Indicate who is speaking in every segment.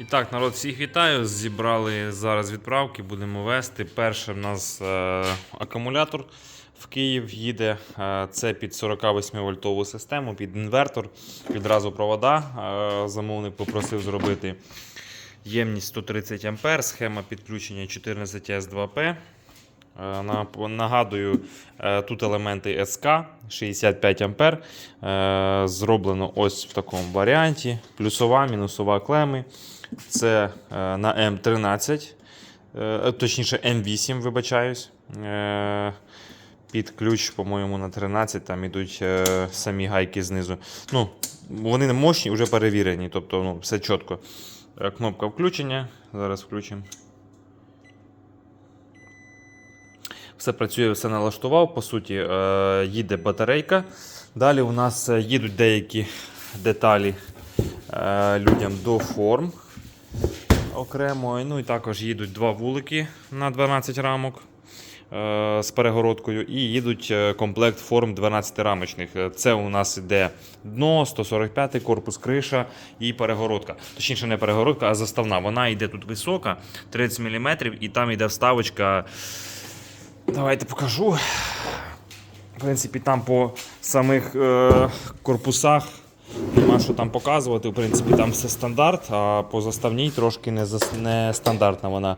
Speaker 1: І так, народ, всіх вітаю. Зібрали зараз відправки, будемо вести. Перше в нас е, акумулятор в Київ їде. Е, це під 48 вольтову систему, під інвертор. Відразу провода. Е, замовник попросив зробити ємність 130 А, схема підключення 14С2П. Е, на- Нагадую, е, тут елементи СК 65 А. Е, Зроблено ось в такому варіанті: плюсова, мінусова клеми. Це е, на М13, е, точніше М8, вибачаюсь. Е, Під ключ, по-моєму, на 13 там ідуть е, самі гайки знизу. Ну, вони не мощні, вже перевірені, тобто ну, все чітко. Е, Кнопка включення. Зараз включимо. Все працює, все налаштував. По суті, е, їде батарейка. Далі у нас е, їдуть деякі деталі е, людям до форм окремо. Ну і також їдуть два вулики на 12 рамок з перегородкою, і їдуть комплект форм 12 рамочних. Е, Це у нас іде дно, 145 корпус, криша і перегородка. Точніше, не перегородка, а заставна. Вона йде тут висока, 30 мм, і там йде вставочка. Давайте покажу. В принципі, там по самих е, корпусах нема що там показувати. В принципі, там все стандарт, а по заставній трошки не, зас- не стандартна вона.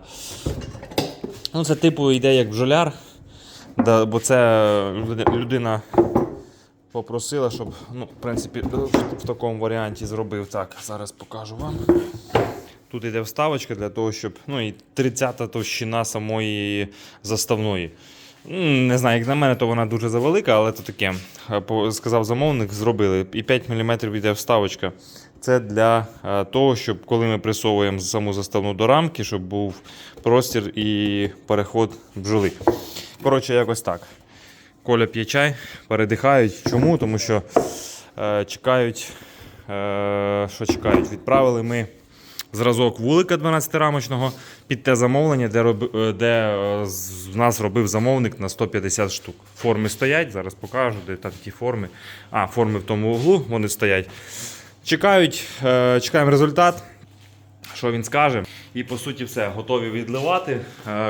Speaker 1: Ну, це типу йде як бджоляр, бо це людина попросила, щоб ну, в принципі, в такому варіанті зробив. Так, зараз покажу вам. Тут йде вставочка для того, щоб. Ну і 30-та товщина самої заставної. Не знаю, як на мене, то вона дуже завелика, але то таке. Сказав замовник, зробили. І 5 мм йде вставочка. Це для того, щоб коли ми присовуємо саму заставну до рамки, щоб був простір і переход бджоли. Коротше, якось так. Коля п'є чай, передихають. Чому? Тому що е, чекають, е, що чекають? Відправили ми зразок вулика 12-рамочного під те замовлення, де, роб, е, де е, в нас робив замовник на 150 штук. Форми стоять, зараз покажу, де там ті форми. А, форми в тому углу, вони стоять. Чекають, е, чекаємо результат. Що він скаже? І по суті, все, готові відливати.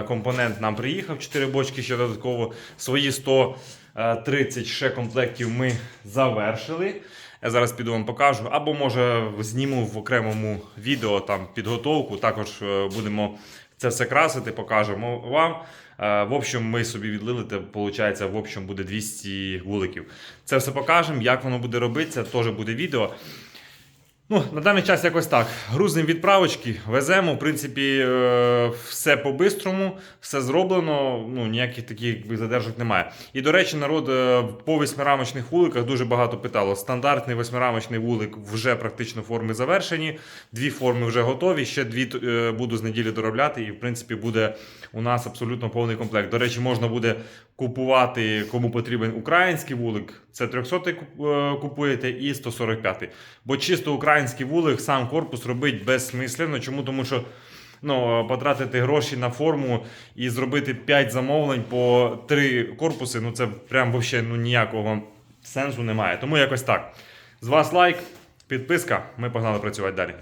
Speaker 1: Компонент нам приїхав, 4 бочки ще додатково. Свої 130 ще комплектів ми завершили. Я зараз піду вам покажу. Або може зніму в окремому відео там підготовку. Також е, будемо це все красити, покажемо вам. Е, В общем, ми собі відлили, це виходить, в общем буде 200 вуликів. Це все покажемо, як воно буде робитися, теж буде відео. Ну, на даний час якось так. Грузимо відправочки, веземо. В принципі, е, все по-бистрому, все зроблено. Ну, ніяких таких задержок немає. І до речі, народ е, по восьмирамочних вуликах дуже багато питало. Стандартний восьмирамочний вулик вже практично форми завершені. Дві форми вже готові. Ще дві е, буду з неділі доробляти. І в принципі буде у нас абсолютно повний комплект. До речі, можна буде купувати, кому потрібен український вулик. Це 300 купуєте і 145. Бо чисто український вулик, сам корпус робить безсмислено. Чому? Тому що ну, потратити гроші на форму і зробити 5 замовлень по 3 корпуси, ну це прям вообще ну, ніякого сенсу немає. Тому якось так. З вас лайк, підписка. Ми погнали працювати далі.